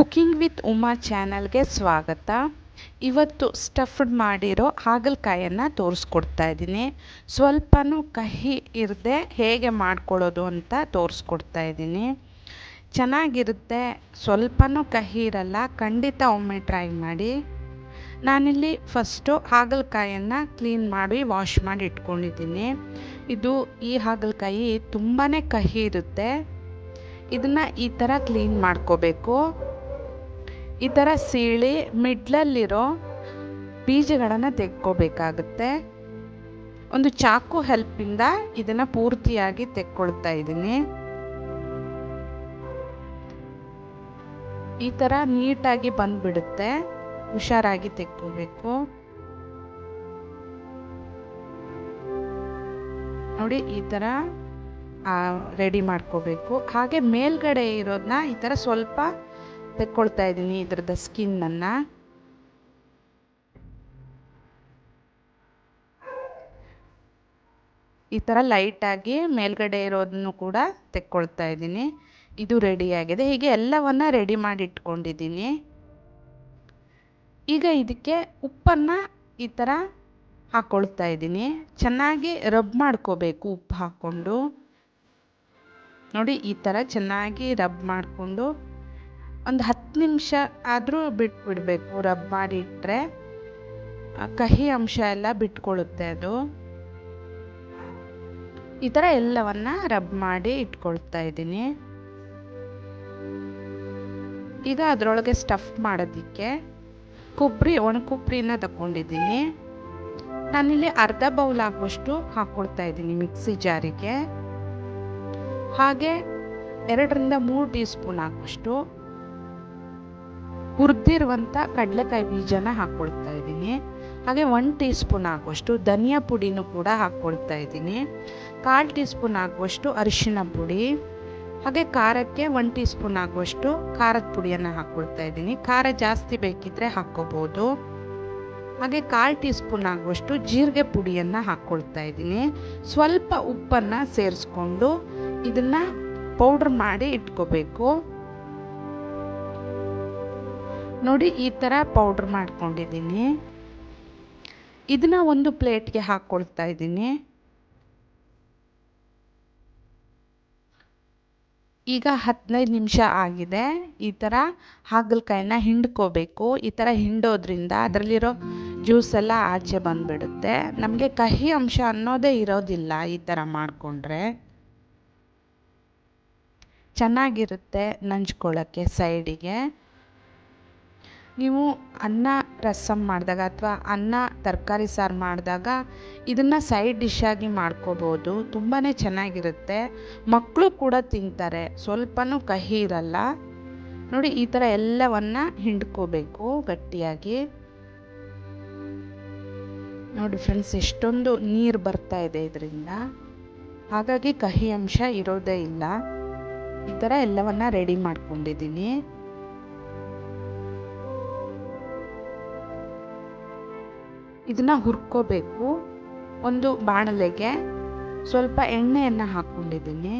Cooking with Uma ಚಾನಲ್ಗೆ ಸ್ವಾಗತ. ಇವತ್ತು ಸ್ಟಫ್ಡ್ ಮಾಡಿರೋ ಹಾಗಲಕಾಯನ್ನು ತೋರಿಸ್ಕೊಡ್ತಾ ಇದ್ದೀನಿ. ಸ್ವಲ್ಪನೂ ಕಹಿ ಇರದೆ ಹೇಗೆ ಮಾಡ್ಕೊಳ್ಳೋದು ಅಂತ ತೋರಿಸ್ಕೊಡ್ತಾ ಇದ್ದೀನಿ. ಚೆನ್ನಾಗಿರುತ್ತೆ, ಸ್ವಲ್ಪನೂ ಕಹಿ ಇರಲ್ಲ, ಖಂಡಿತ ಒಮ್ಮೆ ಟ್ರೈ ಮಾಡಿ. ನಾನಿಲ್ಲಿ ಫಸ್ಟು ಹಾಗಲಕಾಯನ್ನು ಕ್ಲೀನ್ ಮಾಡಿ ವಾಶ್ ಮಾಡಿ ಇಟ್ಕೊಂಡಿದ್ದೀನಿ. ಇದು ಈ ಹಾಗಲಕಾಯಿ ತುಂಬಾ ಕಹಿ ಇರುತ್ತೆ. ಇದನ್ನು ಈ ಥರ ಕ್ಲೀನ್ ಮಾಡ್ಕೋಬೇಕು. ಈ ಥರ ಸೀಳಿ ಮಿಡ್ಲಲ್ಲಿರೋ ಬೀಜಗಳನ್ನು ತೆಕ್ಕೋಬೇಕಾಗುತ್ತೆ. ಒಂದು ಚಾಕು ಹೆಲ್ಪಿಂದ ಇದನ್ನು ಪೂರ್ತಿಯಾಗಿ ತೆಕ್ಕೊಳ್ತಾ ಇದ್ದೀನಿ. ಈ ಥರ ನೀಟಾಗಿ ಬಂದುಬಿಡುತ್ತೆ. ಹುಷಾರಾಗಿ ತೆಕ್ಕೋಬೇಕು. ನೋಡಿ, ಈ ಥರ ರೆಡಿ ಮಾಡ್ಕೋಬೇಕು. ಹಾಗೆ ಮೇಲ್ಗಡೆ ಇರೋದನ್ನ ಈ ಥರ ಸ್ವಲ್ಪ ತೆಕ್ಕೊಳ್ತಾ ಇದ್ದೀನಿ ಇದ್ರದ್ದು ಸ್ಕಿನ್ನನ್ನು ಈ ಥರ ಲೈಟಾಗಿ ಮೇಲ್ಗಡೆ ಇರೋದನ್ನು ಕೂಡ ತೆಕ್ಕೊಳ್ತಾ ಇದ್ದೀನಿ. ಇದು ರೆಡಿಯಾಗಿದೆ ಹೀಗೆ ಎಲ್ಲವನ್ನು ರೆಡಿ ಮಾಡಿ ಇಟ್ಕೊಂಡಿದ್ದೀನಿ. ಈಗ ಇದಕ್ಕೆ ಉಪ್ಪನ್ನು ಈ ಥರ ಹಾಕ್ಕೊಳ್ತಾ ಇದ್ದೀನಿ. ಚೆನ್ನಾಗಿ ರಬ್ ಮಾಡ್ಕೋಬೇಕು ಉಪ್ಪು ಹಾಕ್ಕೊಂಡು. ನೋಡಿ, ಈ ಥರ ಚೆನ್ನಾಗಿ ರಬ್ ಮಾಡಿಕೊಂಡು ಒಂದು ಹತ್ತು ನಿಮಿಷ ಆದರೂ ಬಿಟ್ಬಿಡಬೇಕು ರಬ್ ಮಾಡಿ ಇಟ್ಟರೆ ಕಹಿ ಅಂಶ ಎಲ್ಲ ಬಿಟ್ಕೊಳ್ಳುತ್ತೆ ಅದು. ಈ ಥರ ಎಲ್ಲವನ್ನ ರಬ್ ಮಾಡಿ ಇಟ್ಕೊಳ್ತಾ ಇದ್ದೀನಿ. ಈಗ ಅದರೊಳಗೆ ಸ್ಟಫ್ ಮಾಡೋದಕ್ಕೆ ಕೊಬ್ಬರಿ, ಒಣ ಕೊಬ್ಬರಿನ ತಗೊಂಡಿದ್ದೀನಿ. ನಾನಿಲ್ಲಿ ಅರ್ಧ ಬೌಲ್ ಆಗುವಷ್ಟು ಹಾಕ್ಕೊಳ್ತಾ ಇದ್ದೀನಿ ಮಿಕ್ಸಿ ಜಾರಿಗೆ. ಹಾಗೆ ಎರಡರಿಂದ ಮೂರು ಟೀ ಸ್ಪೂನ್ ಆಗುವಷ್ಟು. ಹುರಿದಿರುವಂಥ ಕಡಲೆಕಾಯಿ ಬೀಜನ ಹಾಕ್ಕೊಳ್ತಾ ಇದ್ದೀನಿ. ಹಾಗೆ ಒನ್ ಟೀ ಸ್ಪೂನ್ ಆಗುವಷ್ಟು ಧನಿಯಾ ಪುಡಿನೂ ಕೂಡ ಹಾಕ್ಕೊಳ್ತಾ ಇದ್ದೀನಿ. ಕಾಲು ಟೀ ಸ್ಪೂನ್ ಆಗುವಷ್ಟು ಅರಿಶಿಣ ಪುಡಿ. ಹಾಗೆ ಖಾರಕ್ಕೆ ಒನ್ ಟೀ ಸ್ಪೂನ್ ಆಗುವಷ್ಟು ಖಾರದ ಪುಡಿಯನ್ನು ಹಾಕ್ಕೊಳ್ತಾ ಇದ್ದೀನಿ. ಖಾರ ಜಾಸ್ತಿ ಬೇಕಿದ್ದರೆ ಹಾಕ್ಕೋಬೋದು. ಹಾಗೆ ಕಾಲು ಟೀ ಸ್ಪೂನ್ ಆಗುವಷ್ಟು ಜೀರಿಗೆ ಪುಡಿಯನ್ನು ಹಾಕ್ಕೊಳ್ತಾ ಇದ್ದೀನಿ. ಸ್ವಲ್ಪ ಉಪ್ಪನ್ನು ಸೇರಿಸ್ಕೊಂಡು ಇದನ್ನು ಪೌಡ್ರ್ ಮಾಡಿ ಇಟ್ಕೋಬೇಕು. ನೋಡಿ ಈ ಥರ ಪೌಡ್ರ್ ಮಾಡ್ಕೊಂಡಿದ್ದೀನಿ. ಇದನ್ನ ಒಂದು ಪ್ಲೇಟ್ಗೆ ಹಾಕ್ಕೊಳ್ತಾ ಇದ್ದೀನಿ. ಈಗ ಹದಿನೈದು ನಿಮಿಷ ಆಗಿದೆ. ಈ ಥರ ಹಾಗಲಕಾಯಿನ ಹಿಂಡ್ಕೋಬೇಕು. ಈ ಥರ ಹಿಂಡೋದ್ರಿಂದ ಅದರಲ್ಲಿರೋ ಜ್ಯೂಸ್ ಎಲ್ಲ ಆಚೆ ಬಂದುಬಿಡುತ್ತೆ. ನಮಗೆ ಕಹಿ ಅಂಶ ಅನ್ನೋದೇ ಇರೋದಿಲ್ಲ ಈ ಥರ ಮಾಡಿಕೊಂಡ್ರೆ. ಚೆನ್ನಾಗಿರುತ್ತೆ ನಂಚ್ಕೊಳ್ಳೋಕ್ಕೆ ಸೈಡಿಗೆ ನೀವು ಅನ್ನ ರಸಮ್ ಮಾಡಿದಾಗ ಅಥವಾ ಅನ್ನ ತರಕಾರಿ ಸಾರು ಮಾಡಿದಾಗ ಇದನ್ನು ಸೈಡ್ ಡಿಶ್ಶಾಗಿ ಮಾಡ್ಕೋಬೋದು. ತುಂಬಾ ಚೆನ್ನಾಗಿರುತ್ತೆ. ಮಕ್ಕಳು ಕೂಡ ತಿಂತಾರೆ. ಸ್ವಲ್ಪನೂ ಕಹಿ ಇರಲ್ಲ. ನೋಡಿ, ಈ ಥರ ಎಲ್ಲವನ್ನು ಹಿಂಡ್ಕೋಬೇಕು ಗಟ್ಟಿಯಾಗಿ. ನೋಡಿ ಫ್ರೆಂಡ್ಸ್ ಎಷ್ಟೊಂದು ನೀರು ಬರ್ತಾ ಇದೆ ಇದರಿಂದ. ಹಾಗಾಗಿ ಕಹಿ ಅಂಶ ಇರೋದೇ ಇಲ್ಲ. ಈ ಥರ ಎಲ್ಲವನ್ನು ರೆಡಿ ಮಾಡ್ಕೊಂಡಿದ್ದೀನಿ. ಇದನ್ನು ಹುರ್ಕೋಬೇಕು. ಒಂದು ಬಾಣಲೆಗೆ ಸ್ವಲ್ಪ ಎಣ್ಣೆಯನ್ನು ಹಾಕ್ಕೊಂಡಿದ್ದೀನಿ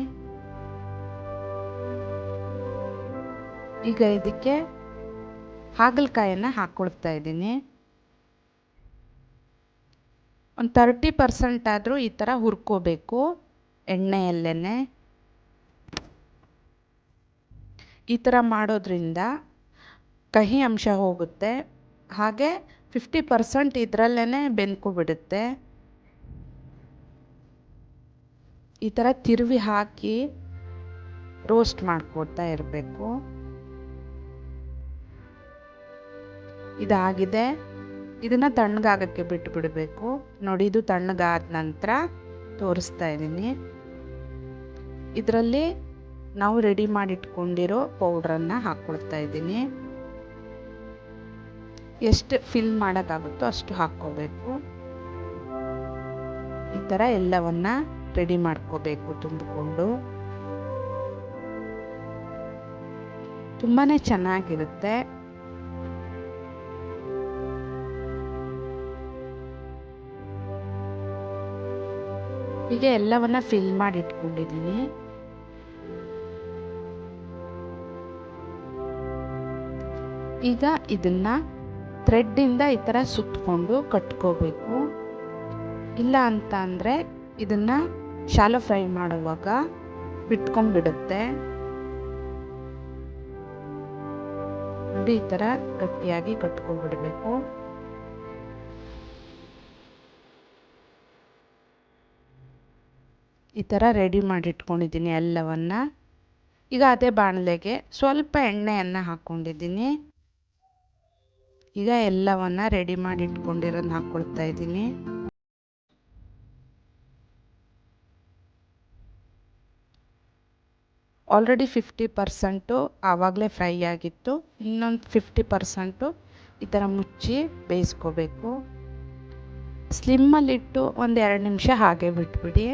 ಈಗ ಇದಕ್ಕೆ ಹಾಗಲಕಾಯನ್ನು ಹಾಕ್ಕೊಳ್ತಾ ಇದ್ದೀನಿ. ಒಂದು ತರ್ಟಿ ಪರ್ಸೆಂಟ್ ಆದರೂ ಈ ಥರ ಹುರ್ಕೋಬೇಕು ಎಣ್ಣೆಯಲ್ಲೇ ಈ ಥರ ಮಾಡೋದ್ರಿಂದ ಕಹಿ ಅಂಶ ಹೋಗುತ್ತೆ. ಹಾಗೆ ಫಿಫ್ಟಿ ಪರ್ಸೆಂಟ್ ಇದರಲ್ಲೇ ಬೆಂದ್ಕೊಬಿಡುತ್ತೆ ಈ ಥರ ತಿರುವಿ ಹಾಕಿ ರೋಸ್ಟ್ ಮಾಡ್ಕೊಡ್ತಾ ಇರಬೇಕು. ಇದಾಗಿದೆ. ಇದನ್ನು ತಣ್ಣಗಾಗಕ್ಕೆ ಬಿಟ್ಟು ಬಿಡಬೇಕು ನೋಡಿ, ಇದು ತಣ್ಣಗಾದ ನಂತರ ತೋರಿಸ್ತಾ ಇದ್ದೀನಿ. ಇದರಲ್ಲಿ ನಾವು ರೆಡಿ ಮಾಡಿಟ್ಕೊಂಡಿರೋ ಪೌಡ್ರನ್ನು ಹಾಕ್ಕೊಳ್ತಾ ಇದ್ದೀನಿ. ಎಷ್ಟು ಫಿಲ್ ಮಾಡೋಕ್ಕಾಗುತ್ತೋ ಅಷ್ಟು ಹಾಕ್ಕೋಬೇಕು. ಈ ಥರ ಎಲ್ಲವನ್ನ ರೆಡಿ ಮಾಡ್ಕೋಬೇಕು ತುಂಬಿಕೊಂಡು. ತುಂಬಾ ಚೆನ್ನಾಗಿರುತ್ತೆ. ಹೀಗೆ ಎಲ್ಲವನ್ನ ಫಿಲ್ ಮಾಡಿ ಇಟ್ಕೊಂಡಿದ್ದೀನಿ ಈಗ ಇದನ್ನು ಥ್ರೆಡ್ಡಿಂದ ಈ ಥರ ಸುತ್ತಕೊಂಡು ಕಟ್ಕೋಬೇಕು. ಇಲ್ಲ ಅಂತ ಅಂದರೆ ಇದನ್ನು ಶಾಲೋ ಫ್ರೈ ಮಾಡುವಾಗ ಬಿಟ್ಕೊಂಡ್ಬಿಡುತ್ತೆ. ನೋಡಿ ಈ ಥರ ಗಟ್ಟಿಯಾಗಿ ಕಟ್ಕೊಂಡ್ಬಿಡಬೇಕು. ಈ ಥರ ರೆಡಿ ಮಾಡಿಟ್ಕೊಂಡಿದ್ದೀನಿ ಎಲ್ಲವನ್ನು. ಎಲ್ಲವನ್ನ ಈಗ ಅದೇ ಬಾಣಲೆಗೆ ಸ್ವಲ್ಪ ಎಣ್ಣೆಯನ್ನು ಹಾಕ್ಕೊಂಡಿದ್ದೀನಿ ಈಗ ಎಲ್ಲವನ್ನು ರೆಡಿ ಮಾಡಿ ಇಟ್ಕೊಂಡಿರೋದು ಹಾಕ್ಕೊಳ್ತಾ ಇದ್ದೀನಿ. ಆಲ್ರೆಡಿ ಫಿಫ್ಟಿ ಪರ್ಸೆಂಟು ಆವಾಗಲೇ ಫ್ರೈ ಆಗಿತ್ತು. ಇನ್ನೊಂದು ಫಿಫ್ಟಿ ಪರ್ಸೆಂಟು ಈ ಥರ ಮುಚ್ಚಿ ಬೇಯಿಸ್ಕೋಬೇಕು. ಸ್ಲಿಮ್ಮಲ್ಲಿಟ್ಟು ಒಂದು ಎರಡು ನಿಮಿಷ ಹಾಗೆ ಬಿಟ್ಬಿಡಿ.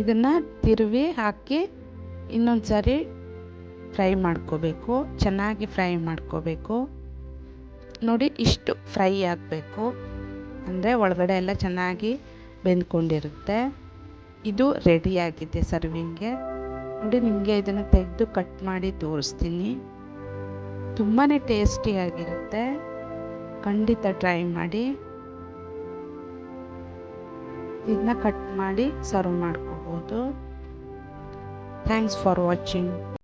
ಇದನ್ನು ತಿರುವಿ ಹಾಕಿ ಇನ್ನೊಂದು ಸಾರಿ ಫ್ರೈ ಮಾಡ್ಕೋಬೇಕು, ಚೆನ್ನಾಗಿ ಫ್ರೈ ಮಾಡ್ಕೋಬೇಕು. ನೋಡಿ ಇಷ್ಟು ಫ್ರೈ ಆಗಬೇಕು. ಅಂದರೆ ಒಳಗಡೆ ಎಲ್ಲ ಚೆನ್ನಾಗಿ ಬೆಂದ್ಕೊಂಡಿರುತ್ತೆ. ಇದು ರೆಡಿಯಾಗಿದೆ ಸರ್ವಿಂಗ್ಗೆ ನೋಡಿ ನಿಮಗೆ ಇದನ್ನು ತೆಗೆದು ಕಟ್ ಮಾಡಿ ತೋರಿಸ್ತೀನಿ. ತುಂಬಾ ಟೇಸ್ಟಿಯಾಗಿರುತ್ತೆ ಖಂಡಿತ ಟ್ರೈ ಮಾಡಿ. ಇದನ್ನ ಕಟ್ ಮಾಡಿ ಸರ್ವ್ ಮಾಡ್ಕೋಬೋದು. Thanks for watching